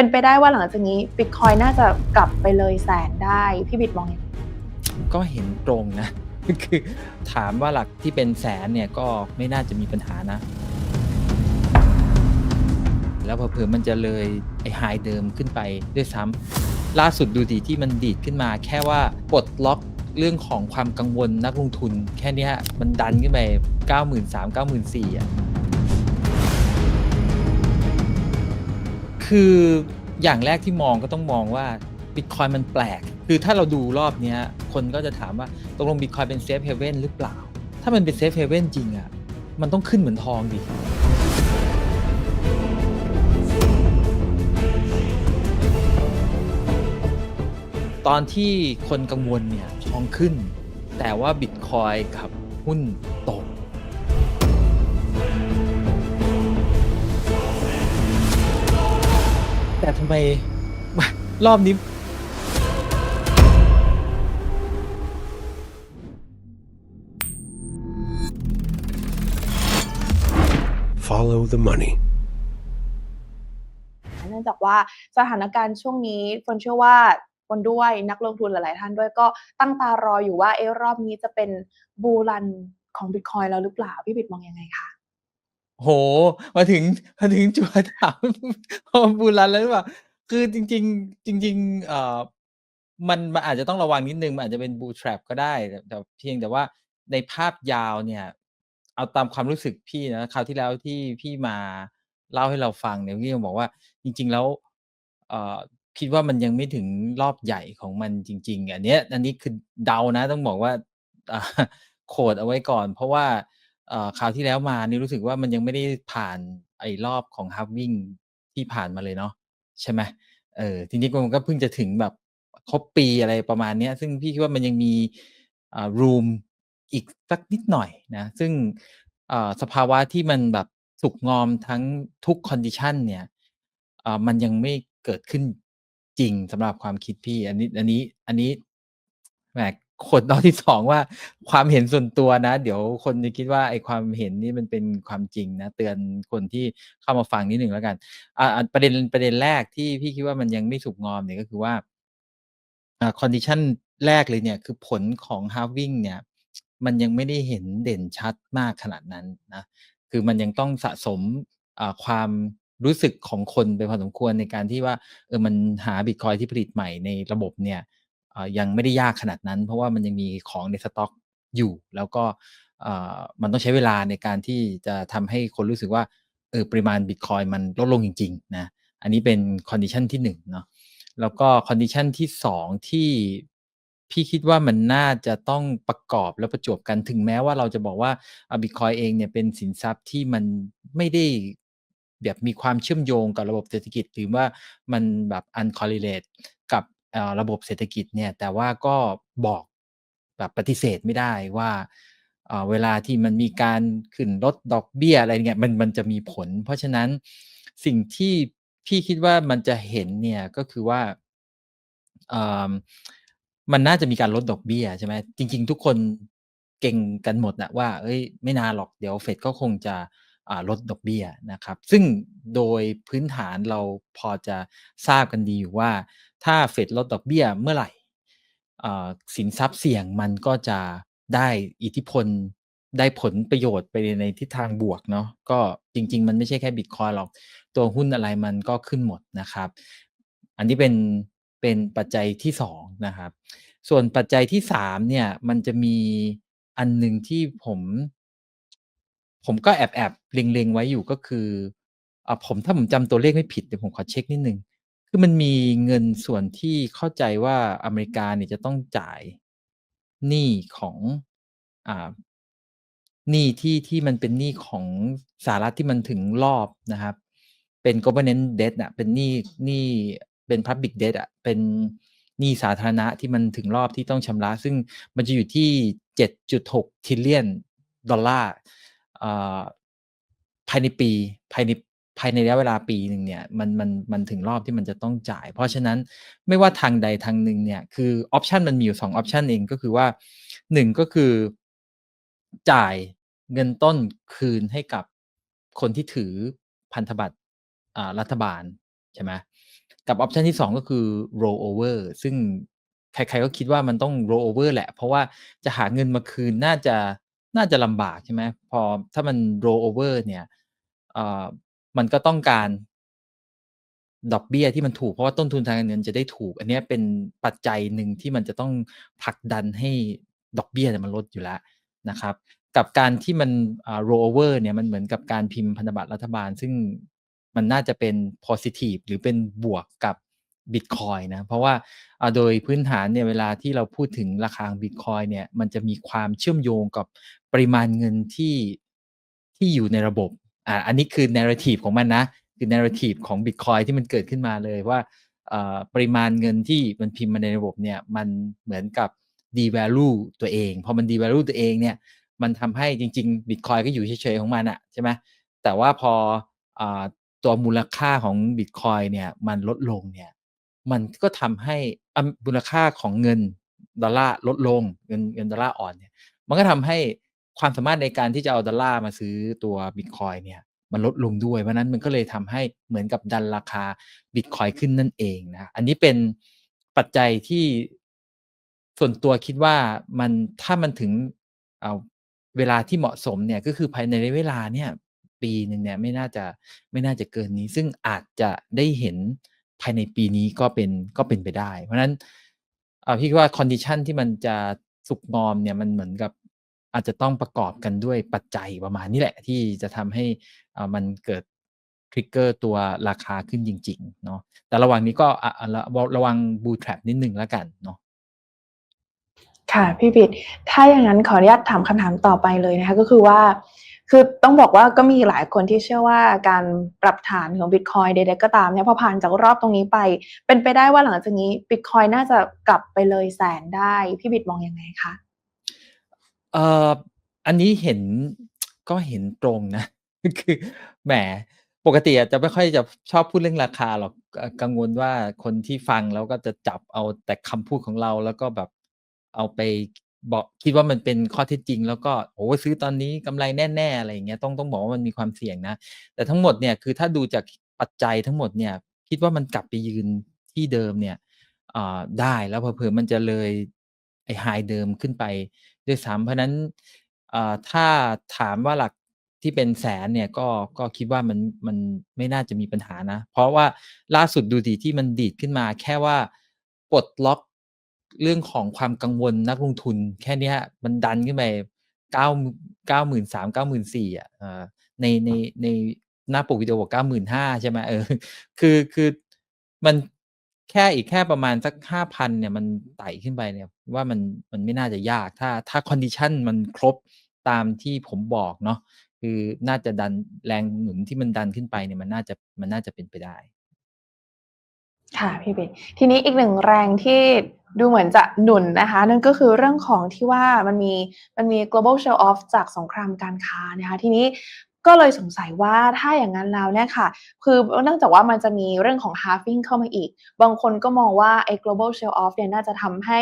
เป็นไปได้ว่าหลังจากนี้บิตคอยน่าจะกลับไปเลยแสนได้ พี่บิดมองยังไงก็เห็นตรงนะ คือถามว่าหลักที่เป็นแสนเนี่ยก็ไม่น่าจะมีปัญหานะ แล้วเผื่อมันจะเลยไอ้ไฮเดิมขึ้นไปด้วยซ้ำล่าสุดดูดีที่มันดีดขึ้นมา แค่ว่าปลดล็อกเรื่องของความกังวลนักลงทุน แค่นี้มันดันขึ้นไป 93,000 94,000อะ คืออย่างแรกที่มองก็ต้องมองว่าบิตคอยมันแปลก คือถ้าเราดูรอบเนี้ยคนก็จะถามว่าตกลงบิตคอยเป็นเซฟเฮเว่นหรือเปล่า ถ้ามันเป็นเซฟเฮเว่นจริงอะ่ะ มันต้องขึ้นเหมือนทองดิตอนที่คนกังวลเนี่ยทองขึ้น แต่ว่าบิตคอยกับหุ้นตก แต่ทำไม รอบนี้ Follow the money. เนื่องจากว่าสถานการณ์ช่วงนี้ฝนเชื่อว่าฝนด้วยนักลงทุนหลาย ๆ ท่านด้วยก็ตั้งตารออยู่ว่าเอะรอบนี้จะเป็นบูรันของบิตคอยแล้วหรือเปล่า พี่บิดมองยังไงคะ โห มาถึงมาถึงจัวถามบูรันแล้วหรือเปล่า คือจริง ๆ จริง ๆ เอ่อมันมันอาจจะต้องระวังนิดนึง มันอาจจะเป็น bull trap ก็ได้แต่แต่เพียงแต่ว่าในภาพยาวเนี่ย เอาตามความรู้สึกพี่นะคราวที่แล้วที่พี่มาเล่าให้เราฟังเนี่ยพี่ก็บอกว่า จริง ๆ แล้ว เอ่อคิดว่ามันยังไม่ถึงรอบใหญ่ของมันจริง ๆ อันเนี้ย อันนี้คือเดานะ ต้องบอกว่าอ่าโขดเอาไว้ก่อน เพราะว่า เอ่อ คราวที่แล้วมานี่รู้สึกว่า มันยังไม่ได้ผ่านไอ้รอบของ halving ที่ผ่านมาเลยเนาะ ใช่ไหม เออทีนี้มันก็เพิ่งจะถึงแบบ ครบปี อะไรประมาณเนี้ย ซึ่งพี่คิดว่า มันยังมี อ่า room อีกสักนิดหน่อยนะ ซึ่ง อ่า สภาวะที่มันแบบสุกงอมทั้งทุก condition เนี่ย อ่า มันยังไม่เกิดขึ้นจริงสำหรับความคิดพี่ อันนี้ อันนี้ อันนี้ แหม ขดรอบที่2ว่าความเห็นส่วนตัวนะ เดี๋ยวคนจะคิดว่าไอ้ความเห็นนี่มันเป็นความจริงนะ เตือนคนที่เข้ามาฟังนิดหนึ่งแล้วกันอ่าประเด็นประเด็นแรกที่พี่คิดว่ามันยังไม่สุกงอมเนี่ยก็คือว่าอ่า condition แรกเลยเนี่ยคือผลของ halving เนี่ย มันยังไม่ได้เห็นเด่นชัดมากขนาดนั้นนะคือมันยังต้องสะสมความรู้สึกของคนไปพอสมควรในการที่ว่าเออมันหาบิตคอยที่ผลิตใหม่ในระบบเนี่ย ยังไม่ได้ยากขนาดนั้น เพราะว่ามันยังมีของในสต็อกอยู่ แล้วก็มันต้องใช้เวลาในการที่จะทำให้คนรู้สึกว่าเออปริมาณบิตคอยมันลดลงจริงๆนะอันนี้เป็น condition ที่1เนาะแล้วก็ condition ที่ 2 ที่พี่คิดว่ามันน่าจะต้องประกอบและประจวบกันถึงแม้ว่าเราจะบอกว่าอ่าบิตคอยเองเนี่ยเป็นสินทรัพย์ที่มันไม่ได้แบบมีความเชื่อมโยงกับระบบเศรษฐกิจ หรือว่ามันแบบ uncorrelate กับอ่า ระบบเศรษฐกิจเนี่ยแต่ว่าก็บอกแบบปฏิเสธไม่ได้ว่าเวลาที่มันมีการขึ้นลดดอกเบี้ยอะไรเงี้ยมันมันจะมีผล เพราะฉะนั้นสิ่งที่พี่คิดว่ามันจะเห็นเนี่ยก็คือว่ามันน่าจะมีการลดดอกเบี้ยใช่ไหมจริง ๆ ทุกคนเก่งกันหมดนะว่าเฮ้ยไม่นานหรอกเดี๋ยวเฟดก็คงจะลดดอกเบี้ยนะครับ ซึ่งโดยพื้นฐานเราพอจะทราบกันดีอยู่ว่า ถ้าเฟดลดดอกเบี้ยเมื่อไหร่สินทรัพย์เสี่ยงมันก็จะได้อิทธิพลได้ผลประโยชน์ไปในทิศทางบวกเนาะก็จริง ๆ มันไม่ใช่แค่บิตคอยหรอกตัวหุ้นอะไรมันก็ขึ้นหมดนะครับ อันนี้เป็นเป็นปัจจัยที่2นะครับ ส่วนปัจจัยที่3เนี่ยมันจะมีอันหนึ่งที่ผม ผมก็แอบๆเล็งๆไว้อยู่ก็คืออ่าผมถ้าผมจำตัวเลขไม่ผิดเดี๋ยวผมขอเช็กนิดนึง คือมันมีเงินส่วนที่เข้าใจว่าอเมริกาเนี่ยจะต้องจ่ายหนี้ของอ่าหนี้ที่ที่มันเป็นหนี้ของสหรัฐที่มันถึงรอบนะครับ เป็น government debt อะเป็นหนี้หนี้เป็น public debt อะเป็นหนี้สาธารณะที่มันถึงรอบที่ต้องชำระ ซึ่งมันจะอยู่ที่ 7.6 trillion ดอลลาร์ภายในปีภายใน ภายในระยะเวลาปีหนึ่งเนี่ยมันมันมันถึงรอบที่มันจะต้องจ่าย เพราะฉะนั้นไม่ว่าทางใดทางหนึ่งเนี่ยคือออปชันมันมีอยู่2ออปชันเองก็คือว่า1ก็คือจ่ายเงินต้นคืนให้กับคนที่ถือพันธบัตรอ่ารัฐบาลใช่ไหมกับออปชันที่ 2 ก็คือ roll over ซึ่งใครๆก็คิดว่ามันต้อง roll over แหละ เพราะว่าจะหาเงินมาคืนน่าจะน่าจะลำบากใช่ไหมพอถ้ามัน roll over เนี่ยอ่อ มันก็ต้องการดอกเบี้ยที่มันถูกเพราะว่าต้นทุนทางการเงินจะได้ถูก อันนี้เป็นปัจจัยหนึ่งที่มันจะต้องผลักดันให้ดอกเบี้ยเนี่ยมันลดอยู่แล้วนะครับ กับการที่มัน roll over เนี่ยมันเหมือนกับการพิมพ์พันธบัตรรัฐบาล ซึ่งมันน่าจะเป็นพอซิทิฟหรือเป็นบวกกับบิตคอยน์นะ เพราะว่าโดยพื้นฐานเนี่ยเวลาที่เราพูดถึงราคาบิตคอยเนี่ยมันจะมีความเชื่อมโยงกับปริมาณเงินที่ที่อยู่ในระบบ อ่าอันนี้คือ narrative ของมันนะ คือ narrative ของบิตคอยน์ที่มันเกิดขึ้นมาเลยว่าปริมาณเงินที่มันพิมพ์มาในระบบเนี่ยมันเหมือนกับ devalue ตัวเอง พอมัน devalue ตัวเองเนี่ยมันทำให้จริงๆบิตคอยน์ก็อยู่เฉยๆของมันอะใช่ไหมแต่ว่าพออตัวมูลค่าของบิตคอยน์เนี่ยมันลดลงเนี่ยมันก็ทำให้อ่ามูลค่าของเงินดอลลาร์ลดลงเงินเงินดอลลาร์อ่อนเนี่ยมันก็ทำให้ ความสามารถในการที่จะเอาดอลลาร์มาซื้อตัวบิตคอยน์เนี่ยมันลดลงด้วย เพราะนั้นมันก็เลยทำให้เหมือนกับดันราคาบิตคอยขึ้นนั่นเองนะ อันนี้เป็นปัจจัยที่ส่วนตัวคิดว่ามันถ้ามันถึงอ่าเวลาที่เหมาะสมเนี่ยก็คือภายในระยะเวลาเนี่ยปีหนึ่งเนี่ยไม่น่าจะไม่น่าจะเกินนี้ ซึ่งอาจจะได้เห็นภายในปีนี้ก็เป็นก็เป็นไปได้ เพราะฉะนั้นอ่าพี่ว่า condition ที่มันจะสุกงอมเนี่ยมันเหมือนกับ อาจจะต้องประกอบกันด้วยปัจจัยประมาณนี้แหละ ที่จะทำให้มันเกิด trigger ตัวราคาขึ้นจริงๆเนาะแต่ระหว่างนี้ก็ระวระวัง bull trap นิดหนึ่งแล้วกันเนาะค่ะพี่บิตถ้าอย่างงั้นขออนุญาตถามคำถามต่อไปเลยนะคะก็คือว่าคือต้องบอกว่าก็มีหลายคนที่เชื่อว่าการปรับฐานของบิตคอยน์ใดๆก็ตามเนี่ยพอผ่านจากรอบตรงนี้ไป เป็นไปได้ว่าหลังจากนี้บิตคอยน่าจะกลับไปเลยแสนได้ พี่บิตมองยังไงคะ? เอ่ออันนี้เห็นก็เห็นตรงนะ คือแหมปกติจะไม่ค่อยจะชอบพูดเรื่องราคาหรอกกังวลว่าคนที่ฟังแล้วก็จะจับเอาแต่คำพูดของเราแล้วก็แบบเอาไปบอกคิดว่ามันเป็นข้อเท็จจริง แล้วก็โอ้ซื้อตอนนี้กำไรแน่ๆอะไรอย่างเงี้ยต้องต้องบอกว่ามันมีความเสี่ยงนะ แต่ทั้งหมดเนี่ยคือถ้าดูจากปัจจัยทั้งหมดเนี่ย คิดว่ามันกลับไปยืนที่เดิมเนี่ยอ่าได้แล้วเผลอมันจะเลยไอ้ High เดิมขึ้นไป ด้วยซ้ำเพราะนั้นถ้าถามว่าหลักที่เป็นแสนเนี่ยก็ก็คิดว่ามันมันไม่น่าจะมีปัญหานะ เพราะว่าล่าสุดดูสิที่มันดีดขึ้นมา แค่ว่าปลดล็อกเรื่องของความกังวลนักลงทุน แค่นี้มันดันขึ้นไปเก้าเก้าหม93,000 94,000อะเอ่อในในในหน้าปกวิดีโอบอก95,000ใช่ไหมเออคือคือมัน แค่อีกแค่ประมาณสัก5,000เนี่ยมันไต่ขึ้นไปเนี่ยว่ามันมันไม่น่าจะยากถ้าถ้า condition มันครบตามที่ผมบอกเนาะคือน่าจะดันแรงหนุนที่มันดันขึ้นไปเนี่ยมันน่าจะมันน่าจะเป็นไปได้ ค่ะพี่บิทีนี้อีก1แรงที่ดูเหมือนจะหนุนนะคะ นั่นก็คือเรื่องของที่ว่ามันมีมันมี global sell off จากสงครามการค้านะคะ ทีนี้ ก็เลยสงสัยว่าถ้าอย่างงั้นแล้วเนี่ยค่ะ คือเนื่องจากว่ามันจะมีเรื่องของ halving เข้ามาอีก บางคนก็มองว่าไอ้ global sell off เนี่ยน่าจะทำให้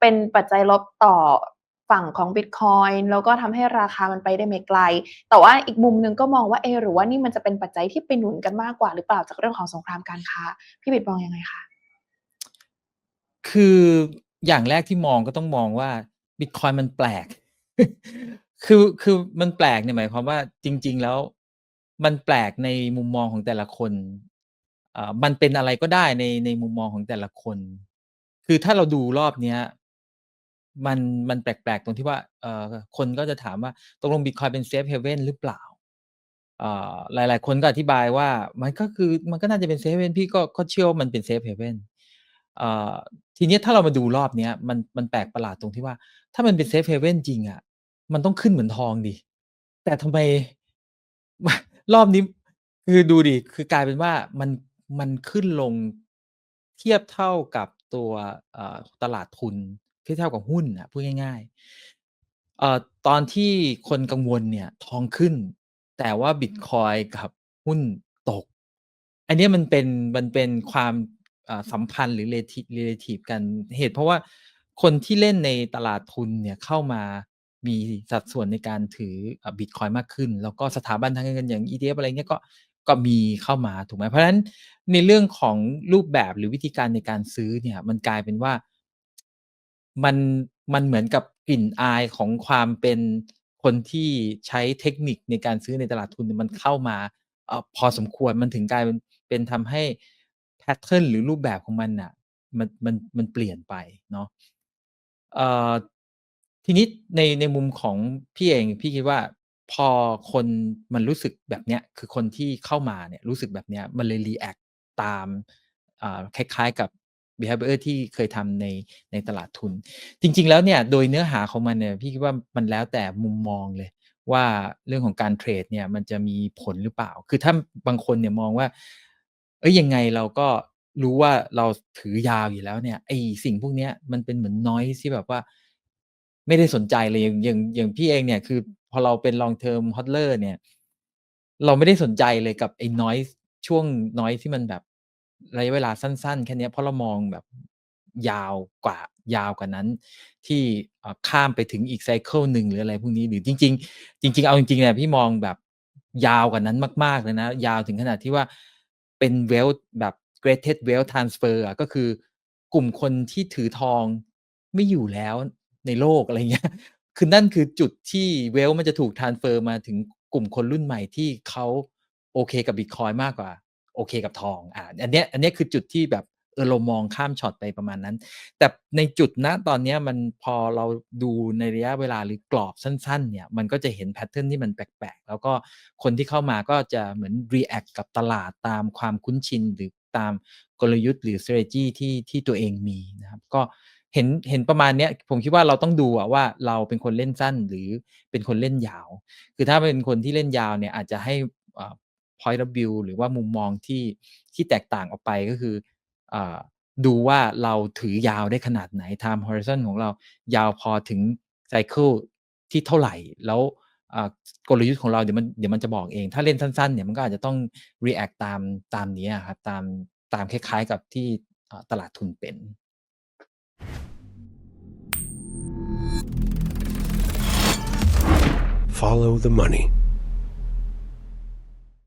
เป็นปัจจัยลบต่อฝั่งของบิตคอยน์แล้วก็ทำให้ราคามันไปได้ไม่ไกล แต่ว่าอีกมุมหนึ่งก็มองว่าเอหรือว่านี่มันจะเป็นปัจจัยที่ไปหนุนกันมากกว่าหรือเปล่าจากเรื่องของสงครามการค้า พี่บิตมองยังไงคะ?คืออย่างแรกที่มองก็ต้องมองว่าบิตคอยน์มันแปลก คือคือมันแปลกเนี่ยหมายความว่าจริง ๆ แล้วมันแปลกในมุมมองของแต่ละคนอ่ามันเป็นอะไรก็ได้ในในมุมมองของแต่ละคน คือถ้าเราดูรอบเนี้ย มันมันแปลกๆตรงที่ว่าเอ่อคนก็จะถามว่าตกลงบิตคอยน์เป็นเซฟเฮเว่นหรือเปล่า?อ่าหลาย ๆ คนก็อธิบายว่ามันก็คือมันก็น่าจะเป็นเซฟเฮเว่นพี่ก็ก็เชื่อว่ามันเป็นเซฟเฮเว่นอ่าทีนี้ถ้าเรามาดูรอบเนี้ยมันมันแปลกประหลาดตรงที่ว่า ถ้ามันเป็นเซฟเฮเว่นจริงอะ มันต้องขึ้นเหมือนทองสิแต่ทำไม รอบนี้ คือดูดิ คือกลายเป็นว่ามันมันขึ้นลงเทียบเท่ากับตัวตลาดทุนเทียบเท่ากับหุ้นน่ะพูดง่ายๆอตอนที่คนกังวลเนี่ยทองขึ้น แต่ว่าบิตคอยกับหุ้นตก อันนี้มันเป็นมันเป็นความสัมพันธ์หรือ relati relative กันเหตุเพราะว่าคนที่เล่นในตลาดทุนเนี่ยเข้ามา มีสัดส่วนในการถือบิตคอยมากขึ้น แล้วก็สถาบันทางการเงินอย่าง ETF อะไรเงี้ยก็ก็มีเข้ามาถูกไหมเพราะฉะนั้นในเรื่องของรูปแบบหรือวิธีการในการซื้อเนี่ยมันกลายเป็นว่ามันมันเหมือนกับกลิ่นอายของความเป็นคนที่ใช้เทคนิคในการซื้อในตลาดทุนมันเข้ามาออพอสมควรมันถึงกลายเป็นเป็นทำให้แพทเทิร์นหรือรูปแบบของมันน่ะมันมันมันเปลี่ยนไปเนาะอ่อ ทีนี้ในในมุมของพี่เองพี่คิดว่าพอคนมันรู้สึกแบบเนี้ยคือคนที่เข้ามาเนี่ยรู้สึกแบบเนี้ยมันเลยรีแอคตามคล้ายๆกับ behavior ที่เคยทำในในตลาดทุน จริง ๆ แล้วเนี่ยโดยเนื้อหาของมันเนี่ยพี่คิดว่ามันแล้วแต่มุมมองเลย ว่าเรื่องของการเทรดเนี่ยมันจะมีผลหรือเปล่า คือถ้าบางคนเนี่ยมองว่า เอ้ยยังไงเราก็รู้ว่าเราถือยาวอยู่แล้วเนี่ยไอสิ่งพวกเนี้ยมันเป็นเหมือนน้อยที่แบบว่า ไม่ได้สนใจเลยอย่างอย่างอย่างพี่เองเนี่ยคือพอเราเป็น long term hodler เนี่ย เราไม่ได้สนใจเลยกับไอ้ noise ช่วง noise ที่มันแบบระยะเวลาสั้น ๆ แค่นี้เพราะเรามองแบบยาวกว่ายาวกว่านั้น ที่ข้ามไปถึงอีกไซเคิลหนึ่งหรืออะไรพวกนี้หรือจริง ๆ จริง ๆ เอาจริงๆเนี่ยพี่มองแบบยาวกว่านั้นมาก ๆ เลยนะ ยาวถึงขนาดที่ว่าเป็น wealth แบบ greatest wealth transfer อะก็คือกลุ่มคนที่ถือทองไม่อยู่แล้ว ในโลกอะไรเงี้ยคือนั่นคือจุดที่เวลมันจะถูกทานเฟอร์มาถึงกลุ่มคนรุ่นใหม่ที่เขาโอเคกับบิตคอยมากกว่า โอเคกับทองอ่าอันเนี้ยอันเนี้ยคือจุดที่แบบเออเรามองข้ามช็อตไปประมาณนั้น แต่ในจุดณตอนเนี้ยมันพอเราดูในระยะเวลาหรือกรอบสั้น ๆ เนี่ย มันก็จะเห็นแพทเทิร์นที่มันแปลกๆ แล้วก็คนที่เข้ามาก็จะเหมือน react กับตลาดตามความคุ้นชินหรือตามกลยุทธ์หรือ strategy ที่ที่ตัวเองมีนะครับ ก็ เห็นเห็นประมาณเนี้ยผมคิดว่าเราต้องดูอะว่าเราเป็นคนเล่นสั้นหรือเป็นคนเล่นยาว คือถ้าเป็นคนที่เล่นยาวเนี่ยอาจจะให้ point of view หรือว่ามุมมองที่ที่แตกต่างออกไปก็คืออดูว่าเราถือยาวได้ขนาดไหน time horizon ของเรายาวพอถึงไซเคิลที่เท่าไหร่แล้วกลยุทธ์ของเราเดี๋ยวมันเดี๋ยวมันจะบอกเอง ถ้าเล่นสั้นๆเนี่ยมันก็อาจจะต้อง react ตามตามนี้ครับตามตามคล้ายๆกับที่ตลาดทุนเป็น Follow the money.